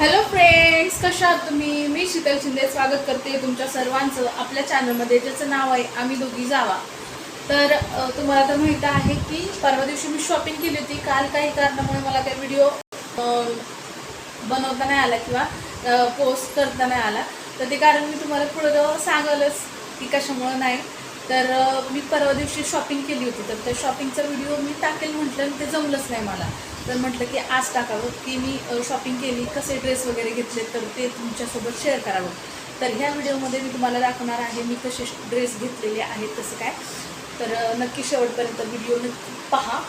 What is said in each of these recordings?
Hello friends कशा आहात तुम्ही? मी शीतल शिंदे स्वागत करते तुमच्या सर्वांचं आपल्या चॅनलमध्ये ज्याचं नाव आहे आम्ही दोघी जावा. तर तुम्हाला तर माहीत आहे की परवा दिवशी मी शॉपिंग केली होती. काल काही कारणामुळे मला काही व्हिडिओ बनवता नाही आला किंवा पोस्ट करता नाही आला. तर ते कारण मी तुम्हाला पुढं सांगालच की कशामुळं नाही. तर मी परवा दिवशी शॉपिंग केली होती. तर त्या शॉपिंगचा व्हिडिओ मी टाकेल म्हटलं ते जमलंच नाही मला. तर म्हटलं की आज टाकावं की मी शॉपिंग केली कसे ड्रेस वगैरे घेतले तर ते तुमच्यासोबत शेअर करावं. तर ह्या व्हिडिओमध्ये मी तुम्हाला दाखवणार आहे मी कसे ड्रेस घेतलेले आहेत तसं काय. तर नक्की शेवटपर्यंत व्हिडिओ नक्की पहा.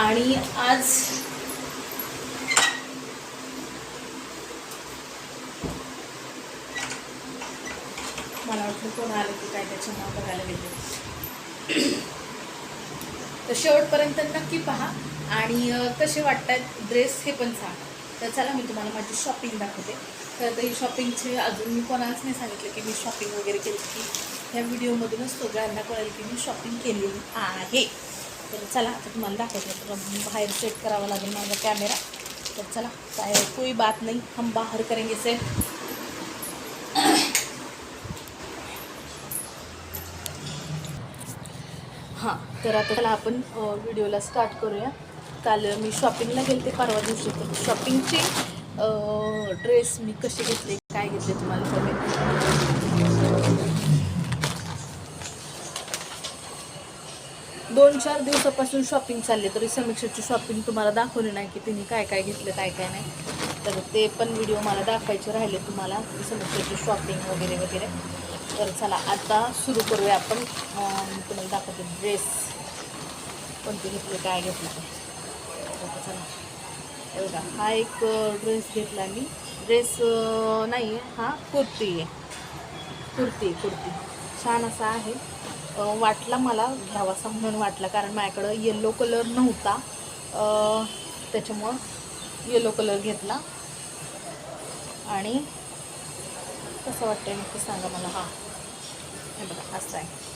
आणि आज मला वाटलं कोण आलं की काय त्याचं नाव बघायला गेले. तर शेवटपर्यंत नक्की पहा. आणि कसे वाटतात ड्रेस हे पण सांगा. तर चला मी तुम्हाला माझी शॉपिंग दाखवते. तर आता ही शॉपिंगचे अजून मी कोणालाच नाही सांगितलं की मी शॉपिंग वगैरे केली की ह्या व्हिडिओमधूनच सगळ्यांना कळेल की मी शॉपिंग केलेली आहे. तर चला आता तुम्हाला दाखवते. तर बाहेर सेट करावा लागेल माझा कॅमेरा तर चला काय कोई बात नाही. हम बाहेर करेंगे सेट हां तर आता चला आपण व्हिडिओला स्टार्ट करूया. काल मी शॉपिंगला गेले ते परवा दिवशी. तर शॉपिंगचे ड्रेस मी कसे घेतले काय घेतले तुम्हाला सगळे दोन चार दिवसापासून शॉपिंग चालले तरी समीक्षेची शॉपिंग तुम्हाला दाखवली नाही की तिने काय काय घेतलं काय काय नाही. तर ते पण व्हिडिओ मला दाखवायचे राहिले तुम्हाला समीक्षेची शॉपिंग वगैरे वगैरे. तर चला आता सुरू करूया आपण. तुम्हाला दाखवते ड्रेस कोणते घेतले काय घेतलं. चला. एवढा हा एक ड्रेस घेतला मी. ड्रेस नाही आहे हा कुर्ती आहे कुर्ती कुर्ती. छान असा आहे. वाटला मला घ्यावासा म्हणून वाटला कारण माझ्याकडं येल्लो कलर नव्हता. त्याच्यामुळं येलो कलर घेतला. आणि कसं वाटतंय नक्की सांगा मला? हा. हे बघा असं आहे.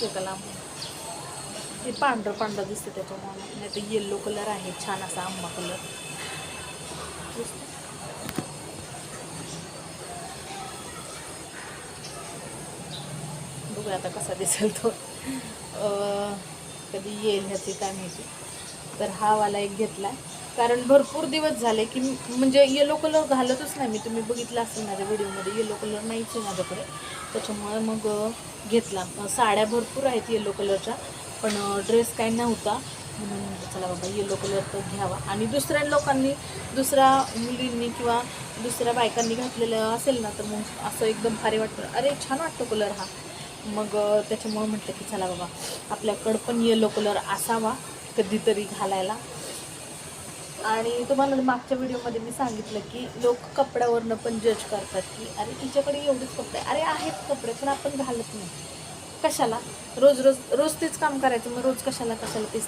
दिसते त्याला. लांब ते पांढरं पांढरं दिसतं त्याच्यामुळे. नाही तर येल्लो कलर आहे छान असा आंबा कलर बघूया आता कसा दिसेल तो. कधी येईल ह्याची काय माहिती. तर हा वाला एक घेतला कारण भरपूर दिवस झाले की म्हणजे येलो कलर घालतच नाही मी. तुम्ही बघितलं असेल माझ्या व्हिडिओमध्ये येलो कलर नाहीच आहे माझ्याकडे. त्याच्यामुळे मग घेतला. साड्या भरपूर आहेत येलो कलरच्या पण ड्रेस काही नव्हता. म्हणून म्हटलं चला बाबा येलो कलर तर घ्यावा. आणि दुसऱ्या लोकांनी दुसऱ्या मुलींनी किंवा दुसऱ्या बायकांनी घातलेलं असेल ना तर मग असं एकदम भारी वाटतं. अरे छान वाटतो कलर हा. मग त्याच्यामुळं त्याच्यामुळे म्हटलं की चला बाबा आपल्याकडं पण येलो कलर असावा कधीतरी घालायला. आणि तुम्हाला मागच्या व्हिडिओमध्ये मी सांगितलं की लोक कपड्यावरनं पण जज करतात की अरे तिच्याकडे एवढेच कपडे अरे आहेत कपडे पण आपण घालत नाही. कशाला? रोज रोज रोज तेच काम करायचं मग रोज कशाला कशाला तेच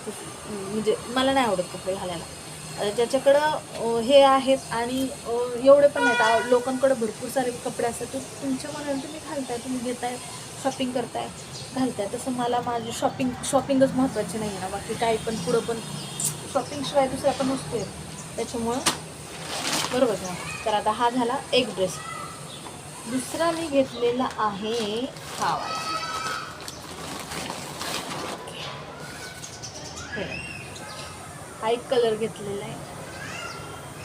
म्हणजे मला नाही आवडत कपडे घालायला. ज्याच्याकडं हे आहेत आणि एवढे पण नाहीत लोकांकडं भरपूर सारे कपडे असतात. तर तुमच्या मनाने तुम्ही घालताय तुम्ही घेताय शॉपिंग करताय घालताय. तसं मला माझी शॉपिंग शॉपिंगच महत्त्वाची नाही आहे ना. बाकी काही पण पुढं पण शॉपिंगशिवाय दुसऱ्या पण वस्तू आहेत त्याच्यामुळं बरोबर ना? तर आता हा झाला एक ड्रेस दुसरा मी घेतलेला आहे हा. वाला हा एक कलर घेतलेला आहे.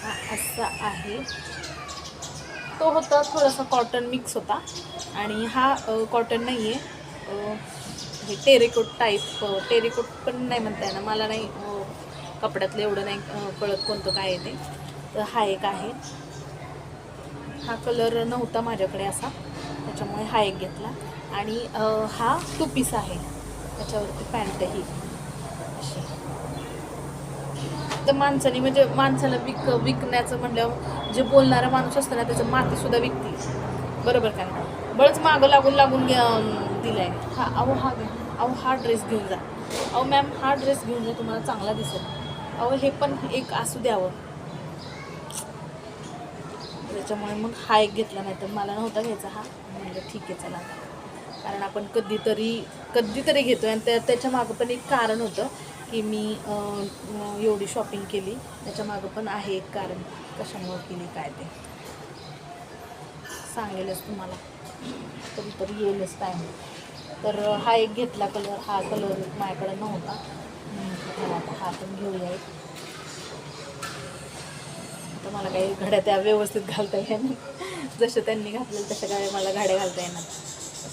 हा असा आहे. तो होता थोडासा कॉटन मिक्स होता. आणि हा कॉटन नाही आहे हे टेरेकोट टाईप टेरेकोट पण नाही म्हणता येणार. मला नाही कपड्यातलं एवढं नाही कळत कोणतं काय आहे ते. तर हा एक आहे. हा कलर नव्हता माझ्याकडे असा. त्याच्यामुळे हा एक घेतला. आणि हा टू पीस आहे. त्याच्यावरती पॅन्ट ही. अशी. तर माणसाने म्हणजे माणसाला विक विकण्याचं म्हणल्यावर जे बोलणारा माणूस असतो ना त्याचं मातीसुद्धा विकते. बरोबर का नाही? मागं लागून लागून घ्या- आहे हा अहो हा घ्या. अहो हा ड्रेस घेऊन जा. अहो मॅम हा ड्रेस घेऊन जा तुम्हाला चांगला दिसेल. अहो हे पण एक असू द्यावं. त्याच्यामुळे मग हा एक घेतला नाही तर मला नव्हता घ्यायचा हा. म्हणजे ठीक आहे चला. कारण आपण कधीतरी कधीतरी घेतो आणि त्या त्याच्या मागं पण एक कारण होतं. की मी एवढी शॉपिंग केली. त्याच्यामागं पण आहे एक कारण. कशामुळे केली काय ते? सांगेलच तुम्हाला. कधीतरी येईलच टाईम तर हा एक घेतला कलर हा कलर माझ्याकडे नव्हता. आता हा पण घेऊया एक. तर मला काही घड्या त्या व्यवस्थित घालता येणार जसं त्यांनी घातलेलं तशा काय मला घड्या घालता येणार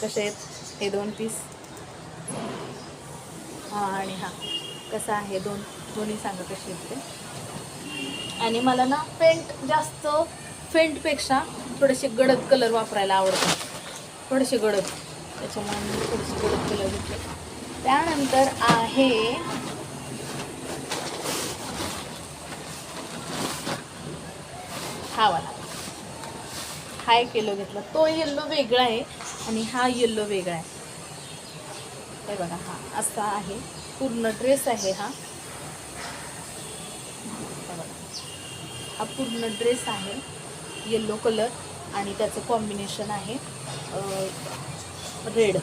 कसे आहेत? हे दोन पीस हां आणि हां. कसं आहे? दोन दोन्ही सांगा कशी येते ते आणि मला ना पेंट जास्त फेंटपेक्षा थोडेसे गडद कलर वापरायला आवडतात. थोडेसे गडद. त्याच्यामुळे मी थोडेसे गडद कलर घेतले. त्यानंतर आहे हा वाला. हा एक येलो घेतला. तो येल्लो वेगळा आहे आणि हा येल्लो वेगळा आहे. हे बघा हा असा आहे. पूर्ण ड्रेस आहे हा. बघा. हा पूर्ण ड्रेस आहे. येल्लो कलर आणि त्याचं कॉम्बिनेशन आहे रेड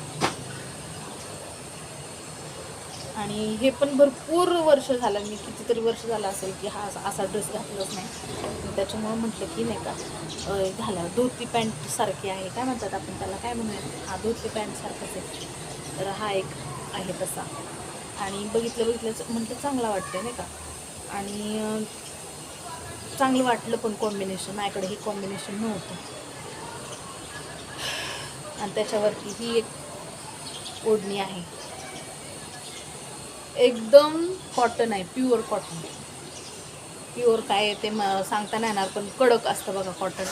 आणि हे पण भरपूर वर्ष झालं मी कितीतरी वर्ष झालं असेल की हा असा- ड्रेस घातलाच नाही. त्याच्यामुळं म्हटलं की नाही का घाला. धोती पॅन्ट सारखी आहे. काय म्हणतात आपण त्याला? काय म्हणूया हा धोती पॅन्ट सारखंच आहे. तर हा एक आहे तसा. आणि बघितलं बघितलं म्हटलं चांगला वाटतं नाही का? आणि चांगलं वाटलं पण कॉम्बिनेशन माझ्याकडे हे कॉम्बिनेशन नव्हतं. आणि त्याच्यावरती ही एक ओढणी आहे. एकदम कॉटन आहे प्युअर कॉटन प्युअर काय आहे ते म सांगता नाही येणार पण कडक असतं बघा कॉटन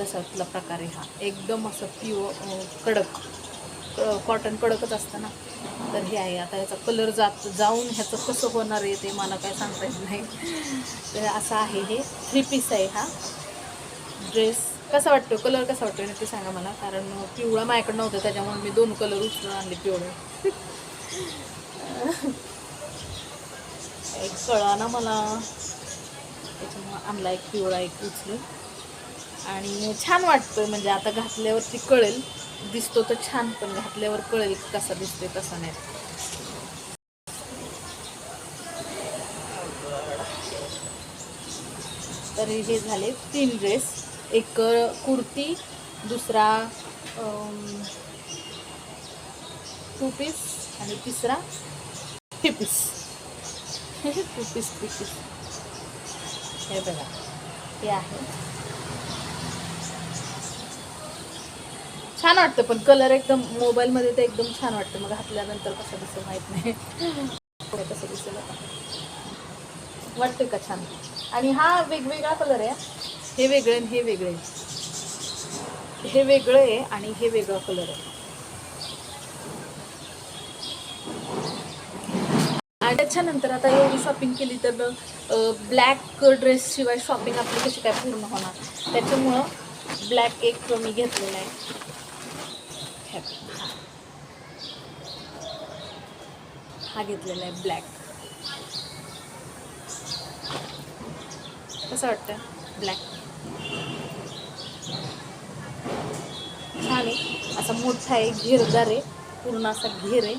तशातला प्रकार आहे हा. एकदम असं प्युअर कडक. कॉटन कडकच असतं ना. तर हे आहे. आता याचा कलर जात जाऊन ह्याचं कसं होणार आहे ते मला काय सांगता येत नाही. तर असं आहे हे. थ्री पीस आहे हा. ड्रेस कसा वाटतो कलर कसा वाटतो नक्की सांगा मला. कारण पिवळा माझ्याकडे नव्हतं. त्याच्यामुळे मी दोन कलर उचलून आणले पिवळे. एक कळा ना मला. त्याच्यामुळं आणला एक पिवळा एक उचलून. आणि छान वाटतोय. म्हणजे आता घातल्यावरती कळेल. दिसतो तर छान पण घातल्यावर कळेल कसा दिसतोय कसा नाही. तर हे झाले तीन ड्रेस एक कुर्ती दुसरा टू पीस आणि तिसरा three piece two piece three piece हे बघा हे आहे. छान वाटतं पण कलर एकदम मोबाईलमध्ये तर एकदम छान वाटतं. मग घातल्यानंतर कसं दिसेल माहीत नाही. कसं दिसेल वाटतं का छान? आणि हा वेगवेगळा कलर आहे. हे वेगळे आणि हे वेगळे हे वेगळं आहे आणि हे वेगळा कलर आहे. आणि त्याच्यानंतर आता एवढी शॉपिंग केली तर ब्लॅक ड्रेस शिवाय शॉपिंग आपली कशी काय पूर्ण होणार? त्याच्यामुळं ब्लॅक एक मी घेतलेला आहे. हे हा. हा घेतलेला आहे ब्लॅक कसं वाटतं ब्लॅक छान आहे. असा मोठा आहे घेरदार आहे. पूर्ण असा घेर आहे.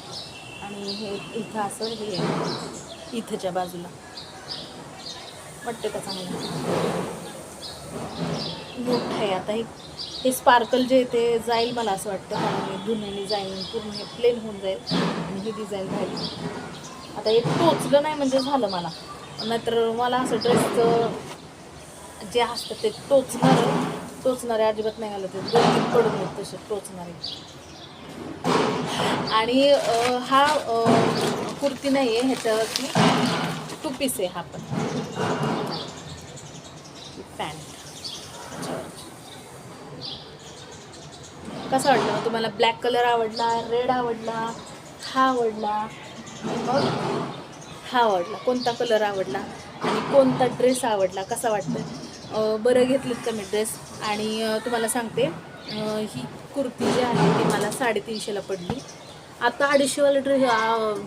आणि हे इथं असं हे आहे. इथंच्या बाजूला. वाटतं का चांगलं? मोठं आहे. आता हे हे स्पार्कल जे ते जाईल मला असं वाटतं. त्यामुळे धुण्याने जाईल पूर्ण हे प्लेन होऊन जाईल आणि ही डिझाईन राहील. आता हे टोचलं नाही म्हणजे झालं मला. नाहीतर मला असं ड्रेसचं जे असतं ते टोचणार टोचणारे अजिबात नाही घालत. दोन तीन पडून येत तसे टोचणारे. आणि हा कुर्ती नाही आहे ह्याच्यावरती. टू पीस आहे हा पण. पॅन्ट कसं वाटलं तुम्हाला ब्लॅक कलर आवडला रेड आवडला हा आवडला मग हा आवडला. कोणता कलर आवडला आणि कोणता ड्रेस आवडला? कसा वाटतं बरं घेतलीत का मी ड्रेस आणि तुम्हाला सांगते ही कुर्ती जी आहे ती मला साडेतीनशेला पडली. आता अडीचशेवाला ड्रेस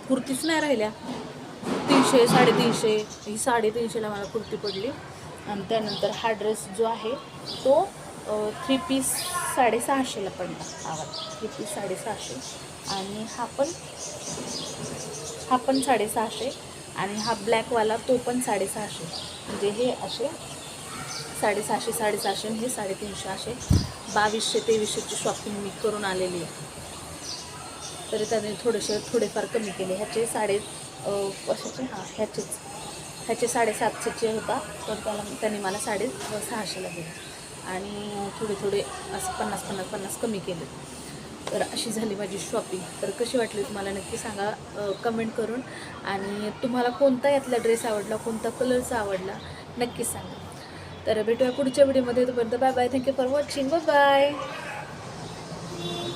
कुर्तीच नाही राहिल्या. तीनशे साडेतीनशे ही साडेतीनशेला मला कुर्ती पडली. आणि त्यानंतर हा ड्रेस जो आहे तो थ्री पीस साडेसहाशेला पण आवाज. थ्री पीस साडेसहाशे. आणि हा पण हा पण साडेसहाशे. आणि हा ब्लॅकवाला तो पण साडेसहाशे. म्हणजे हे असे साडेसहाशे साडेसहाशे हे साडेतीनशे असे बावीसशे तेवीसशेची शॉपिंग मी करून आलेली आहे. तरी त्याने थोडेसे थोडेफार कमी केले. ह्याचे साडे कशाचे? हां ह्याचेच. ह्याचे साडेसातशेचे होता. तर त्याला त्याने मला साडे सहाशेला दिले. आणि थोडे थोडे असं पन्नास पन्नास पन्नास कमी केले तर अशी झाली माझी शॉपिंग तर कशी वाटली तुम्हाला नक्की सांगा कमेंट करून. आणि तुम्हाला कोणता यातला ड्रेस आवडला कोणता कलरचा आवडला नक्कीच सांगा. तर भेटूया पुढच्या व्हिडिओमध्ये तोपर्यंत bye bye thank you for watching bye bye